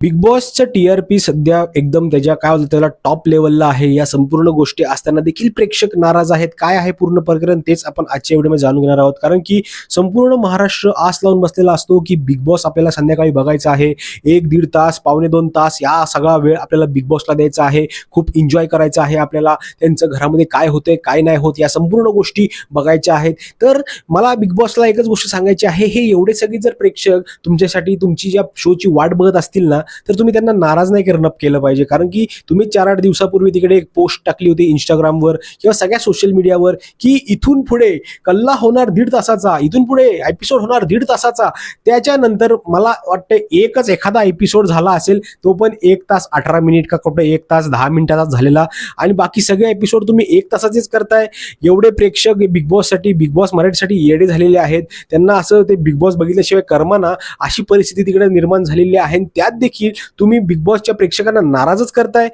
Big बॉसचं T R P सध्या एकदम त्याच्या काय होतं त्याला टॉप लेवलला आहे. या संपूर्ण गोष्टी असताना देखील प्रेक्षक नाराज आहेत. काय आहे पूर्ण प्रकरण तेच आपण आजच्या व्हिडिओमध्ये जाणून घेणार आहोत. कारण की संपूर्ण महाराष्ट्र आस लावून बसलेला असतो की बिग बॉस आपल्याला संध्याकाळी बघायचा आहे. एक दीड तास पावणे दोन तास या सगळा वेळ आपल्याला बिग बॉसला द्यायचा आहे. खूप एन्जॉय करायचा आहे आपल्याला. त्यांचं घरामध्ये काय होतंय काय नाही होत या संपूर्ण गोष्टी बघायच्या आहेत. तर मला बिग बॉसला एकच गोष्ट सांगायची आहे. हे एवढे सगळे जर प्रेक्षक तुमच्यासाठी तुमची ज्या शोची वाट बघत असतील ना तर तुम्ही त्यांना नाराज नाही करणं केलं पाहिजे. कारण की तुम्ही चार आठ दिवसापूर्वी तिकडे एक पोस्ट टाकली होती इंस्टाग्रामवर किंवा सगळ्या सोशल मीडियावर की इथून पुढे कल्ला होणार दीड तासाचा इथून पुढे एपिसोड होणार दीड तासाचा. त्याच्यानंतर मला वाटतं एकच एखादा एपिसोड झाला असेल तो पण एक तास अठरा मिनिट का कुठं एक तास दहा मिनिटाचा झालेला. आणि बाकी सगळे एपिसोड तुम्ही एक तासाचेच करताय. एवढे प्रेक्षक बिग बॉससाठी बिग बॉस मराठीसाठी येडे झालेले आहेत. त्यांना असं ते बिग बॉस बघितल्याशिवाय कर्माना अशी परिस्थिती तिकडे निर्माण झालेली आहे. त्यात देखील तुम्ही बिग बॉसच्या प्रेक्षकांना नाराजच करताय.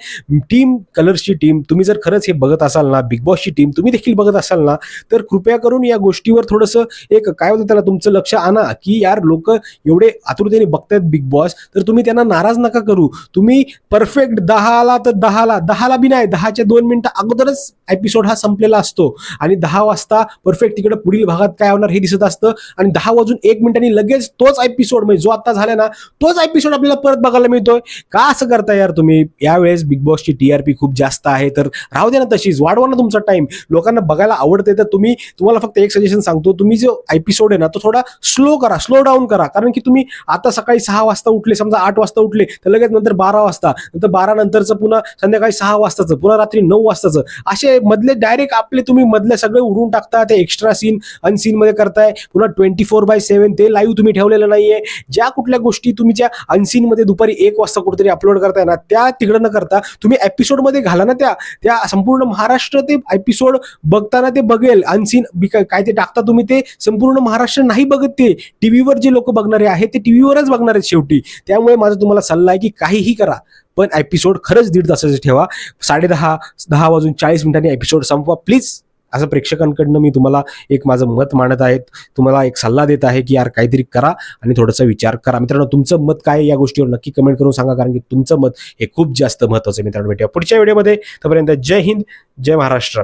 टीम कलर्सची टीम तुम्ही जर खरंच हे बघत असाल ना बिग बॉसची टीम तुम्ही देखील बघत असाल ना तर कृपया करून या गोष्टीवर थोडंसं एक काय होतं त्याला तुमचं लक्ष आणा की यार लोक एवढे आतुरतेने बघतायत बिग बॉस तर तुम्ही त्यांना नाराज नका करू. तुम्ही परफेक्ट दहाला तर दहाला दहाला बी नाही दहाच्या दोन मिनिटं अगोदरच एपिसोड हा संपलेला असतो. आणि दहा वाजता परफेक्ट तिकडे पुढील भागात काय होणार हे दिसत असतं. आणि दहा वाजून एक मिनिटांनी लगेच तोच एपिसोड म्हणजे जो आता झाला ना तोच एपिसोड आपल्याला परत बघायला मिळतोय. का असं करता यार तुम्ही? यावेळेस बिग बॉसची टीआरपी खूप जास्त आहे. तर राहू दे ना तशीच. वाढवा ना तुमचा टाइम लोकांना बघायला आवडते तर तुम्ही तुम्हाला फक्त एक सजेशन सांगतो. तुम्ही जो एपिसोड आहे ना तो थोडा स्लो करा. स्लो डाऊन करा. कारण की तुम्ही आता सकाळी सहा वाजता उठले समजा आठ वाजता उठले तर लगेच नंतर बारा वाजता नंतर बारा नंतरचं पुन्हा संध्याकाळी सहा वाजताचं पुन्हा रात्री नऊ वाजताचं. असे मधले डायरेक्ट आपले तुम्ही मधले सगळे उडून टाकता ते एक्स्ट्रा सीन अनसीन मध्ये करताय. पुन्हा ट्वेंटी फोर बाय सेव्हन ते लाईव्ह तुम्ही ठेवलेलं नाहीये. ज्या कुठल्या गोष्टी तुम्ही ज्या अनसीन मध्ये दुपारी एक वाजता कुठेतरी अपलोड करताय ना त्या तिकडं न करता तुम्ही एपिसोडमध्ये घाला ना त्या त्या संपूर्ण महाराष्ट्र ते एपिसोड बघताना ते बघेल. अनसीन काय ते टाकता तुम्ही ते संपूर्ण महाराष्ट्र नाही बघत ते. टीव्हीवर जे लोक बघणारे आहेत ते टीव्हीवरच बघणार आहेत शेवटी. त्यामुळे माझा तुम्हाला सल्ला आहे की काहीही करा पण एपिसोड खरंच दीड तासाचे ठेवा. साडेदहा दहा वाजून चाळीस मिनिटांनी एपिसोड संपवा. प्लीज असं प्रेक्षकांकडनं मी तुम्हाला एक माझं मत मांडत आहे तुम्हाला एक सल्ला देत आहे की यार काहीतरी करा आणि थोडासा विचार करा. मित्रांनो तुमचं मत काय या गोष्टीवर नक्की कमेंट करून सांगा कारण की तुमचं मत हे खूप जास्त महत्वाचं आहे मित्रांनो. भेटूया पुढच्या व्हिडिओमध्ये तोपर्यंत जय हिंद जय महाराष्ट्र.